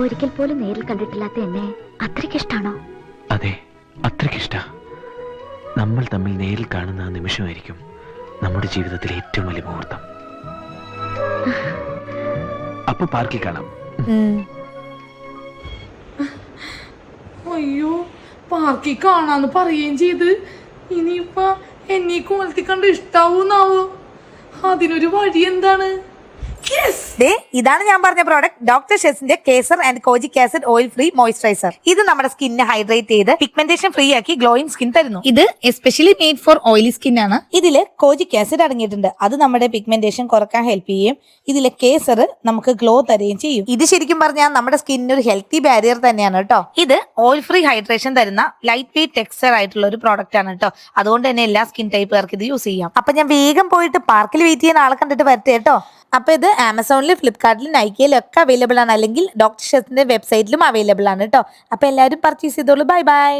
ഒരിക്കൽ പോലും നേരിൽ കണ്ടിട്ടില്ലാത്ത എന്നെ അത്രയ്ക്ക് ഇഷ്ടാണോ? അതെ അത്രയ്ക്കിഷ്ട നമ്മൾ തമ്മിൽ നേരിൽ കാണുന്ന ആ നിമിഷമായിരിക്കും നമ്മുടെ ജീവിതത്തിലെ ഏറ്റവും വലിയ മുഹൂർത്തം. അപ്പൊ പാർക്കിൽ കാണാം. അയ്യോ പാർക്കിൽ കാണാന്ന് പറയുകയും ചെയ്ത്. ഇനിയിപ്പ എന്നെ കോലത്തി കണ്ട് ഇഷ്ടാവൂന്നാവോ? അതിനൊരു വഴി എന്താണ്? ദേ ഇതാണ് ഞാൻ പറഞ്ഞ product doctor ഷെസിന്റെ kesar and kojic acid oil free moisturiser ഇത് നമ്മുടെ സ്കിന്നെ ഹൈഡ്രേറ്റ് ചെയ്ത് പിഗ്മെന്റേഷൻ ഫ്രീ ആക്കി ഗ്ലോയിങ് സ്കിൻ തരുന്നു. ഇത് especially made for oily skin ആണ്. ഇതിൽ കോജിക് ആസിഡ് അടങ്ങിയിട്ടുണ്ട്. അത് നമ്മുടെ പിഗ്മെന്റേഷൻ കുറയ്ക്കാൻ ഹെൽപ്പ് ചെയ്യും. ഇതിലെ കേസർ നമുക്ക് ഗ്ലോ തരുകയും ചെയ്യും. ഇത് ശരിക്കും പറഞ്ഞാൽ നമ്മുടെ സ്കിന്നിന് ഒരു ഹെൽത്തി ബാരിയർ തന്നെയാണ് കേട്ടോ. ഇത് ഓയിൽ ഫ്രീ ഹൈഡ്രേഷൻ തരുന്ന ലൈറ്റ് വെയിറ്റ് ടെക്സ്ചർ ആയിട്ടുള്ള ഒരു പ്രോഡക്റ്റ് ആണ് കേട്ടോ. അതുകൊണ്ട് തന്നെ എല്ലാ സ്കിൻ ടൈപ്പുകാർക്ക് ഇത് യൂസ് ചെയ്യാം. അപ്പൊ ഞാൻ വേഗം പോയിട്ട് പാർക്കിൽ വെയിറ്റ് ചെയ്യുന്ന ആളെ കണ്ടിട്ട് വരട്ടെ കേട്ടോ. അപ്പൊ ഇത് ആമസോണിലും ഫ്ലിപ്കാർട്ടിലും നൈക്കയിലും ഒക്കെ അവൈലബിൾ ആണ്. അല്ലെങ്കിൽ ഡോക്ടർ ഷെസിന്റെ വെബ്സൈറ്റിലും അവൈലബിൾ ആണ് കേട്ടോ അപ്പൊ എല്ലാവരും പർച്ചേസ് ചെയ്തോളൂ. Bye bye